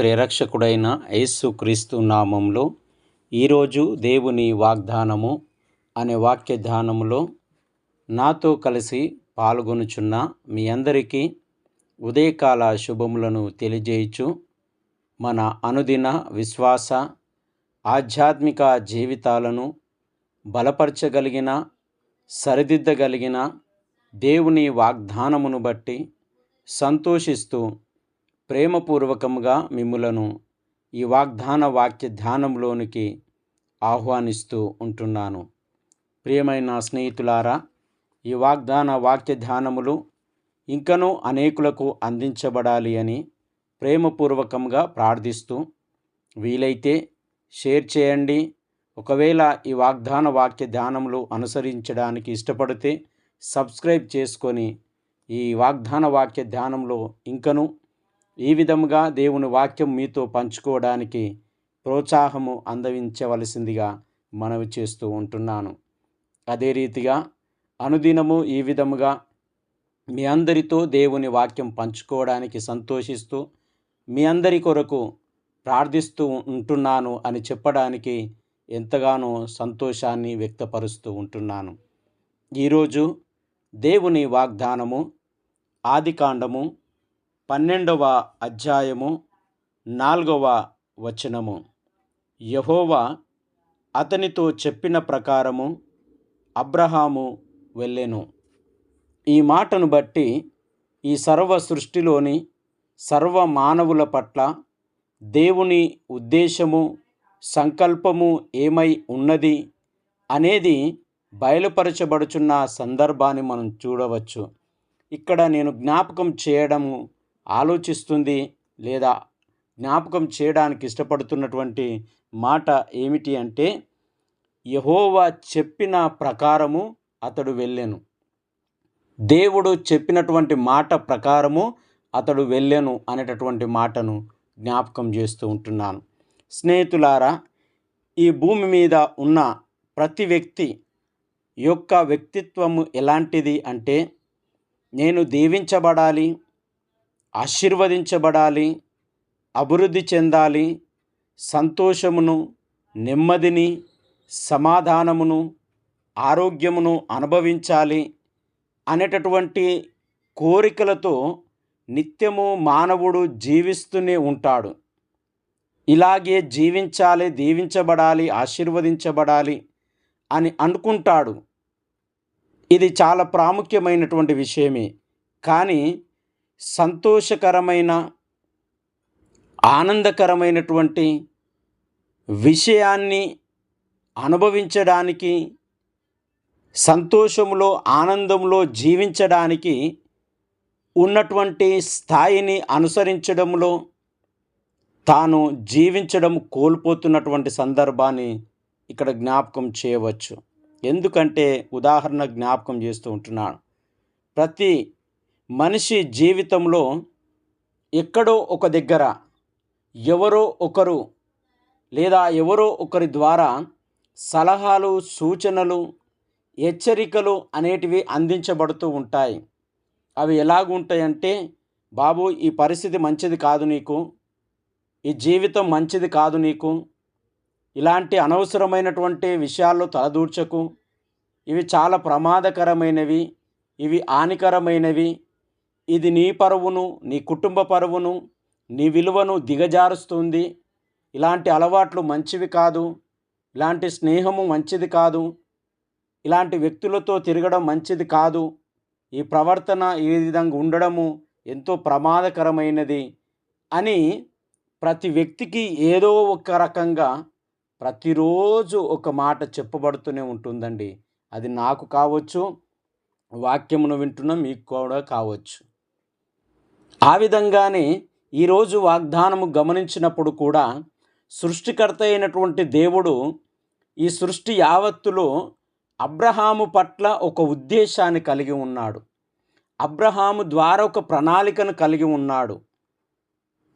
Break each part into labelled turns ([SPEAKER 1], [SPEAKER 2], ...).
[SPEAKER 1] ప్రేరక్షకుడైన యేసుక్రీస్తు నామంలో ఈరోజు దేవుని వాగ్దానము అనే వాక్య ధ్యానములో నాతో కలిసి పాల్గొనుచున్న మీ అందరికీ ఉదయకాల శుభములను తెలియజేయచ్చు మన అనుదిన విశ్వాస ఆధ్యాత్మిక జీవితాలను బలపరచగలిగిన సరిదిద్దగలిగిన దేవుని వాగ్దానమును బట్టి సంతోషిస్తూ ప్రేమపూర్వకంగా మిమ్ములను ఈ వాగ్దాన వాక్య ధ్యానంలోనికి ఆహ్వానిస్తూ ఉంటున్నాను. ప్రియమైన స్నేహితులారా ఈ వాగ్దాన వాక్య ధ్యానములు ఇంకనూ అనేకులకు అందించబడాలి అని ప్రేమపూర్వకంగా ప్రార్థిస్తూ వీలైతే షేర్ చేయండి. ఒకవేళ ఈ వాగ్దాన వాక్య ధ్యానములు అనుసరించడానికి ఇష్టపడితే సబ్స్క్రైబ్ చేసుకొని ఈ వాగ్దాన వాక్య ధ్యానంలో ఇంకను ఈ విధముగా దేవుని వాక్యం మీతో పంచుకోవడానికి ప్రోత్సాహము అందవించవలసిందిగా మనవి చేస్తూ ఉంటున్నాను. అదే రీతిగా అనుదినము ఈ విధముగా మీ అందరితో దేవుని వాక్యం పంచుకోవడానికి సంతోషిస్తూ మీ అందరి కొరకు ప్రార్థిస్తూ ఉంటున్నాను అని చెప్పడానికి ఎంతగానో సంతోషాన్ని వ్యక్తపరుస్తూ ఉంటున్నాను. ఈరోజు దేవుని వాగ్దానము ఆదికాండము పన్నెండవ అధ్యాయము నాలుగవ వచనము. యహోవా అతనితో చెప్పిన ప్రకారము అబ్రహాము వెళ్ళెను. ఈ మాటను బట్టి ఈ సర్వ సృష్టిలోని సర్వ మానవుల పట్ల దేవుని ఉద్దేశము సంకల్పము ఏమై ఉన్నది అనేది బయలుపరచబడుచున్న సందర్భాన్ని మనం చూడవచ్చు. ఇక్కడ నేను జ్ఞాపకం చేయడము ఆలోచిస్తుంది లేదా జ్ఞాపకం చేయడానికి ఇష్టపడుతున్నటువంటి మాట ఏమిటి అంటే యహోవా చెప్పిన ప్రకారము అతడు వెళ్ళెను. దేవుడు చెప్పినటువంటి మాట ప్రకారము అతడు వెళ్ళాను అనేటటువంటి మాటను జ్ఞాపకం చేస్తూ ఉంటున్నాను. స్నేహితులారా ఈ భూమి మీద ఉన్న ప్రతి వ్యక్తి యొక్క వ్యక్తిత్వము ఎలాంటిది అంటే నేను దీవించబడాలి ఆశీర్వదించబడాలి అభివృద్ధి చెందాలి సంతోషమును నెమ్మదిని సమాధానమును ఆరోగ్యమును అనుభవించాలి అనేటటువంటి కోరికలతో నిత్యము మానవుడు జీవిస్తూనే ఉంటాడు. ఇలాగే జీవించాలి దీవించబడాలి ఆశీర్వదించబడాలి అని అనుకుంటాడు. ఇది చాలా ప్రాముఖ్యమైనటువంటి విషయమే. కానీ సంతోషకరమైన ఆనందకరమైనటువంటి విషయాన్ని అనుభవించడానికి సంతోషంలో ఆనందంలో జీవించడానికి ఉన్నటువంటి స్థాయిని అనుసరించడంలో తాను జీవించడం కోల్పోతున్నటువంటి సందర్భాన్ని ఇక్కడ జ్ఞాపకం చేయవచ్చు. ఎందుకంటే ఉదాహరణ జ్ఞాపకం చేస్తూ ఉంటున్నాను ప్రతి మనిషి జీవితంలో ఎక్కడో ఒక దగ్గర ఎవరో ఒకరు లేదా ఎవరో ఒకరి ద్వారా సలహాలు సూచనలు హెచ్చరికలు అనేటివి అందించబడుతూ ఉంటాయి. అవి ఎలాగుంటాయంటే బాబు ఈ పరిస్థితి మంచిది కాదు నీకు. ఈ జీవితం మంచిది కాదు నీకు. ఇలాంటి అనవసరమైనటువంటి విషయాల్లో తలదూర్చకు. ఇవి చాలా ప్రమాదకరమైనవి. ఇవి హానికరమైనవి. ఇది నీ పరువును నీ కుటుంబ పరువును నీ విలువను దిగజారుస్తుంది. ఇలాంటి అలవాట్లు మంచివి కాదు. ఇలాంటి స్నేహము మంచిది కాదు. ఇలాంటి వ్యక్తులతో తిరగడం మంచిది కాదు. ఈ ప్రవర్తన ఈ విధంగా ఉండడము ఎంతో ప్రమాదకరమైనది అని ప్రతి వ్యక్తికి ఏదో ఒక రకంగా ప్రతిరోజు ఒక మాట చెప్పబడుతూనే ఉంటుందండి. అది నాకు కావచ్చు వాక్యమును వింటున్న మీకు కూడా కావచ్చు. ఆ విధంగానే ఈరోజు వాగ్దానము గమనించినప్పుడు కూడా సృష్టికర్త అయినటువంటి దేవుడు ఈ సృష్టి యావత్తులో అబ్రహాము పట్ల ఒక ఉద్దేశాన్ని కలిగి ఉన్నాడు. అబ్రహాము ద్వారా ఒక ప్రణాళికను కలిగి ఉన్నాడు.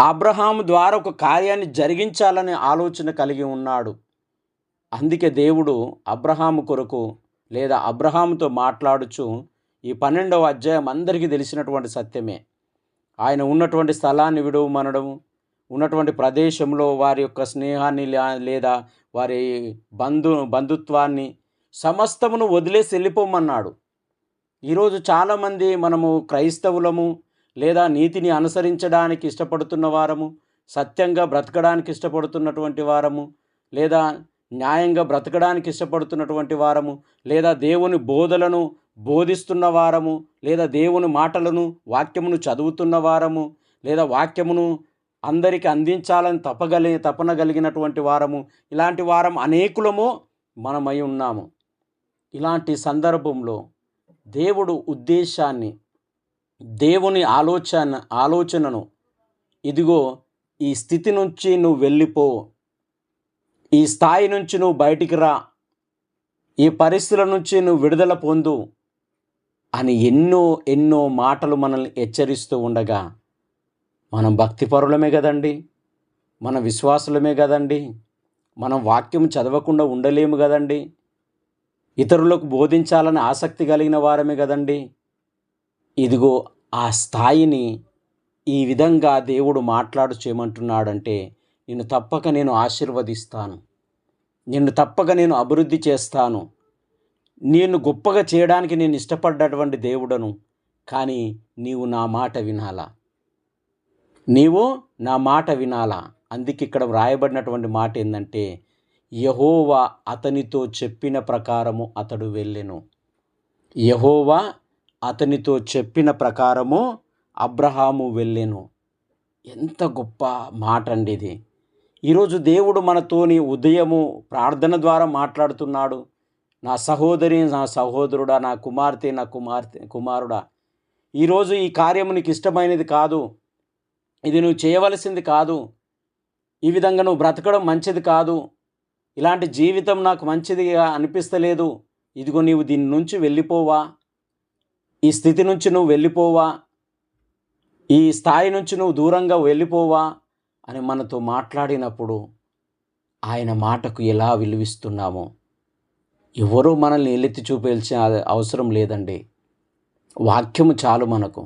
[SPEAKER 1] అబ్రహాము ద్వారా ఒక కార్యాన్ని జరిగించాలనే ఆలోచన కలిగి ఉన్నాడు. అందుకే దేవుడు అబ్రహాము కొరకు లేదా అబ్రహాముతో మాట్లాడుచు ఈ పన్నెండవ అధ్యాయం అందరికీ తెలిసినటువంటి సత్యమే. ఆయన ఉన్నటువంటి స్థలాన్ని విడవమనడము ఉన్నటువంటి ప్రదేశంలో వారి యొక్క స్నేహాన్ని లేదా వారి బంధు బంధుత్వాన్ని సమస్తమును వదిలేసి వెళ్ళిపోమన్నాడు. ఈరోజు చాలామంది మనము క్రైస్తవులము లేదా నీతిని అనుసరించడానికి ఇష్టపడుతున్న వారము సత్యంగా బ్రతకడానికి ఇష్టపడుతున్నటువంటి వారము లేదా న్యాయంగా బ్రతకడానికి ఇష్టపడుతున్నటువంటి వారము లేదా దేవుని బోధలను బోధిస్తున్న వారము లేదా దేవుని మాటలను వాక్యమును చదువుతున్న వారము లేదా వాక్యమును అందరికీ అందించాలని తపగలి తపన కలిగినటువంటి వారము ఇలాంటి వారం అనేకులము మనమై ఉన్నాము. ఇలాంటి సందర్భంలో దేవుడు ఉద్దేశాన్ని దేవుని ఆలోచన ఆలోచనను ఇదిగో ఈ స్థితి నుంచి నువ్వు వెళ్ళిపో ఈ స్థాయి నుంచి నువ్వు బయటికి రా ఈ పరిస్థితుల నుంచి నువ్వు విడుదల పొందు అని ఎన్నో ఎన్నో మాటలు మనల్ని హెచ్చరిస్తూ ఉండగా మనం భక్తిపరులమే కదండి. మన విశ్వాసులమే కదండి. మనం వాక్యం చదవకుండా ఉండలేము కదండి. ఇతరులకు బోధించాలని ఆసక్తి కలిగిన వారమే కదండి. ఇదిగో ఆ స్థాయిని ఈ విధంగా దేవుడు మాట్లాడు చేయమంటున్నాడంటే నిన్ను తప్పక నేను ఆశీర్వదిస్తాను. నిన్ను తప్పక నేను అభివృద్ధి చేస్తాను. నేను గొప్పగా చేయడానికి నేను ఇష్టపడ్డటువంటి దేవుడను కానీ నీవు నా మాట వినాలా? నీవు నా మాట వినాలా? అందుకే ఇక్కడ వ్రాయబడినటువంటి మాట ఏంటంటే యహోవా అతనితో చెప్పిన ప్రకారము అతడు వెళ్ళెను. యహోవా అతనితో చెప్పిన ప్రకారము అబ్రహాము వెళ్ళెను. ఎంత గొప్ప మాట అండి ఇది. ఈరోజు దేవుడు మనతోని ఉదయము ప్రార్థన ద్వారా మాట్లాడుతున్నాడు. నా సహోదరి నా సహోదరుడా నా కుమార్తె నా కుమార్తె కుమారుడా ఈరోజు ఈ కార్యము నీకు ఇష్టమైనది కాదు. ఇది నువ్వు చేయవలసింది కాదు. ఈ విధంగా నువ్వు బ్రతకడం మంచిది కాదు. ఇలాంటి జీవితం నాకు మంచిదిగా అనిపిస్తలేదు. ఇదిగో నీవు దీని నుంచి వెళ్ళిపోవా. ఈ స్థితి నుంచి నువ్వు వెళ్ళిపోవా. ఈ స్థాయి నుంచి నువ్వు దూరంగా వెళ్ళిపోవా అని మనతో మాట్లాడినప్పుడు ఆయన మాటకు ఎలా విలువిస్తున్నామో ఎవరూ మనల్ని ఎల్లెత్తి చూపించిన అవసరం లేదండి. వాక్యము చాలు మనకు.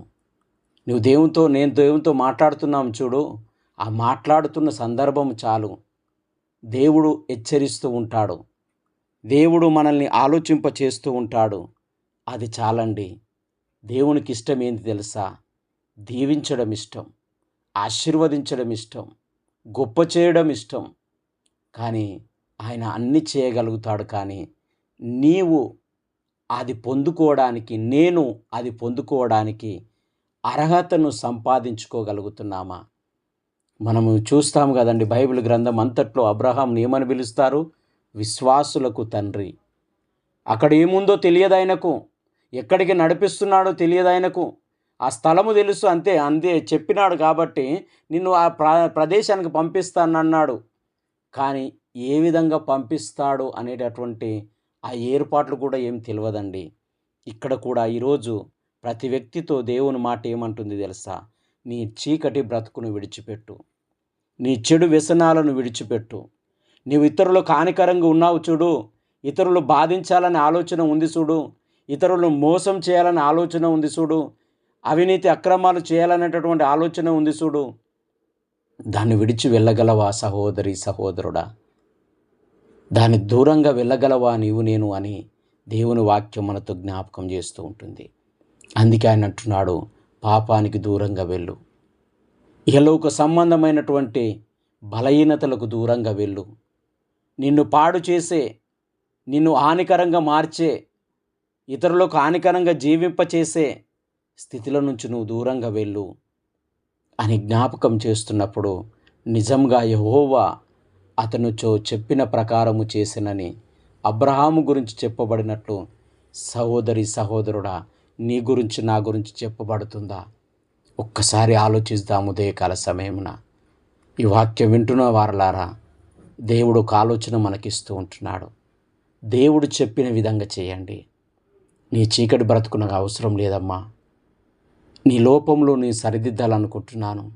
[SPEAKER 1] నువ్వు దేవునితో నేను దేవునితో మాట్లాడుతున్నాం చూడు ఆ మాట్లాడుతున్న సందర్భం చాలు. దేవుడు హెచ్చరిస్తూ ఉంటాడు. దేవుడు మనల్ని ఆలోచింప చేస్తూ ఉంటాడు. అది చాలండి. దేవునికి ఇష్టం ఏంటి తెలుసా? దీవించడం ఇష్టం. ఆశీర్వదించడం ఇష్టం. గొప్ప చేయడం ఇష్టం. కానీ ఆయన అన్ని చేయగలుగుతాడు కానీ నీవు అది పొందుకోవడానికి నేను అది పొందుకోవడానికి అర్హతను సంపాదించుకోగలుగుతున్నామా? మనము చూస్తాము కదండి బైబిల్ గ్రంథం అంతట్లో అబ్రహాం ఏమని పిలుస్తారు? విశ్వాసులకు తండ్రి. అక్కడ ఏముందో తెలియదైనకు ఎక్కడికి నడిపిస్తున్నాడో తెలియదైనకు ఆ స్థలము తెలుసు అంతే అంతే చెప్పినాడు కాబట్టి నిన్ను ఆ ప్రదేశానికి పంపిస్తానన్నాడు. కానీ ఏ విధంగా పంపిస్తాడు అనేటటువంటి ఆ ఏర్పాట్లు కూడా ఏం తెలియదండి ఇక్కడ కూడా ఈరోజు ప్రతి వ్యక్తితో దేవుని మాట ఏమంటుంది తెలుసా? నీ చీకటి బ్రతుకును విడిచిపెట్టు. నీ చెడు వ్యసనాలను విడిచిపెట్టు. నీవు ఇతరులు హానికరంగా ఉన్నావు చూడు. ఇతరులు బాధించాలనే ఆలోచన ఉంది చూడు. ఇతరులను మోసం చేయాలని ఆలోచన ఉంది చూడు. అవినీతి అక్రమాలు చేయాలనేటటువంటి ఆలోచన ఉంది చూడు. దాన్ని విడిచి వెళ్ళగలవా సహోదరి సహోదరుడా? దాని దూరంగా వెళ్ళగలవా నీవు నేను అని దేవుని వాక్యం మనతో జ్ఞాపకం చేస్తూ ఉంటుంది. అందుకే ఆయన అంటున్నాడు పాపానికి దూరంగా వెళ్ళు. ఇహలోక సంబంధమైనటువంటి బలహీనతలకు దూరంగా వెళ్ళు. నిన్ను పాడు చేసే నిన్ను హానికరంగా మార్చే ఇతరులకు హానికరంగా జీవింపచేసే స్థితుల నుంచి నువ్వు దూరంగా వెళ్ళు అని జ్ఞాపకం చేస్తున్నప్పుడు నిజంగా యహోవా అతనుచో చెప్పిన ప్రకారము చేసినని అబ్రహాము గురించి చెప్పబడినట్లు సహోదరి సహోదరుడా నీ గురించి నా గురించి చెప్పబడుతుందా? ఒక్కసారి ఆలోచిద్దాము ఉదయకాల సమయమున. ఈ వాక్యం వింటున్న వారలారా దేవుడు ఒక ఆలోచన మనకిస్తూ ఉంటున్నాడు. దేవుడు చెప్పిన విధంగా చేయండి. నీ చీకటి బ్రతుకునకు అవసరం లేదమ్మా. నీ లోపంలో నేను సరిదిద్దాలనుకుంటున్నాను.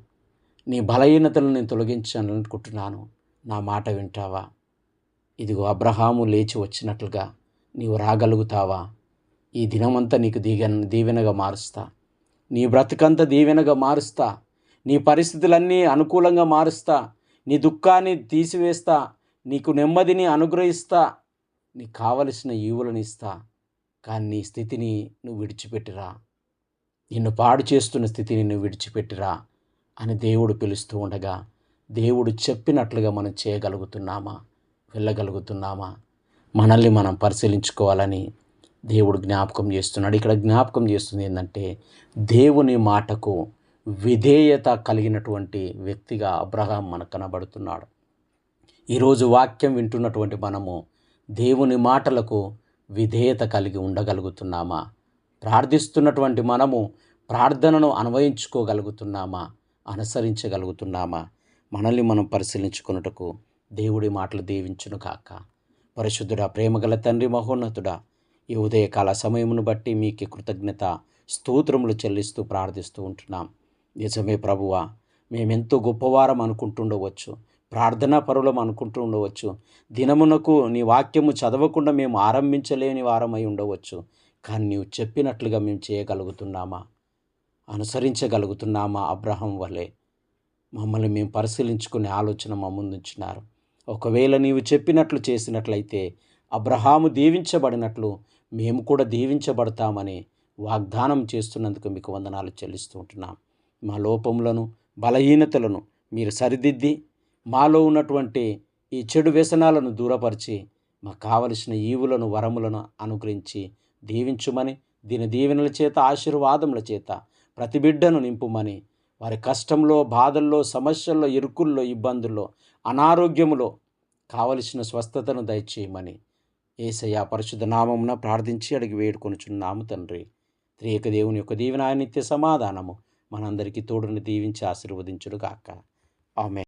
[SPEAKER 1] నీ బలహీనతలను నేను తొలగించాలనుకుంటున్నాను. నా మాట వింటావా? ఇదిగో అబ్రహాము లేచి వచ్చినట్లుగా నీవు రాగలుగుతావా? ఈ దినమంతా నీకు దీగన్ దీవెనగా మారుస్తా. నీ బ్రతుకంతా దీవెనగా మారుస్తా. నీ పరిస్థితులన్నీ అనుకూలంగా మారుస్తా. నీ దుఃఖాన్ని తీసివేస్తా. నీకు నెమ్మదిని అనుగ్రహిస్తా. నీకు కావలసిన ఈవులను ఇస్తా. కానీ నీ స్థితిని నువ్వు విడిచిపెట్టిరా. నిన్ను పాడు చేస్తున్న స్థితిని నువ్వు విడిచిపెట్టిరా అని దేవుడు పిలుస్తూ ఉండగా దేవుడు చెప్పినట్లుగా మనం చేయగలుగుతున్నామా? వెళ్ళగలుగుతున్నామా? మనల్ని మనం పరిశీలించుకోవాలని దేవుడు జ్ఞాపకం చేస్తున్నాడు. ఇక్కడ జ్ఞాపకం చేస్తుంది ఏంటంటే దేవుని మాటకు విధేయత కలిగినటువంటి వ్యక్తిగా అబ్రహాం మనకు కనబడుతున్నాడు. ఈరోజు వాక్యం వింటున్నటువంటి మనము దేవుని మాటలకు విధేయత కలిగి ఉండగలుగుతున్నామా? ప్రార్థిస్తున్నటువంటి మనము ప్రార్థనను అన్వయించుకోగలుగుతున్నామా? అనుసరించగలుగుతున్నామా? మనల్ని మనం పరిశీలించుకున్నటకు దేవుడి మాటలు దీవించును కాక. పరిశుద్ధుడా ప్రేమగల తండ్రి మహోన్నతుడా ఈ ఉదయకాల సమయమును బట్టి మీకు కృతజ్ఞత స్తోత్రములు చెల్లిస్తూ ప్రార్థిస్తూ ఉంటున్నాం. నిజమే ప్రభువా మేమెంతో గొప్పవారం అనుకుంటుండవచ్చు ప్రార్థనా పరులం అనుకుంటూ ఉండవచ్చు. దినమునకు నీ వాక్యము చదవకుండా మేము ఆరంభించలేని వారమై ఉండవచ్చు. కానీ నీవు చెప్పినట్లుగా మేము చేయగలుగుతున్నామా? అనుసరించగలుగుతున్నామా అబ్రహం వలె? మమ్మల్ని మేము పరిశీలించుకునే ఆలోచన మా ముందుంచినారు. ఒకవేళ నీవు చెప్పినట్లు చేసినట్లయితే అబ్రహాము దీవించబడినట్లు మేము కూడా దీవించబడతామని వాగ్దానం చేస్తున్నందుకు మీకు వందనాలు చెల్లిస్తూ ఉంటున్నాం. మా లోపములను బలహీనతలను మీరు సరిదిద్ది మాలో ఉన్నటువంటి ఈ చెడు వ్యసనాలను దూరపరిచి మాకు కావలసిన ఈవులను వరములను అనుగ్రహించి దీవించుమని దీని దీవెనల చేత ఆశీర్వాదముల చేత ప్రతి బిడ్డను నింపుమని వారి కష్టంలో బాధల్లో సమస్యల్లో ఇరుకుల్లో ఇబ్బందుల్లో అనారోగ్యములో కావలసిన స్వస్థతను దయచేయమని ఏసయ్య పరిశుద్ధ నామమున ప్రార్థించి అడిగి వేడుకొనుచున్నాము తండ్రి. త్రియక దేవుని యొక్క దీవెన నిత్య సమాధానము మనందరికీ తోడుని దీవించి ఆశీర్వదించుడుగాక ఆమె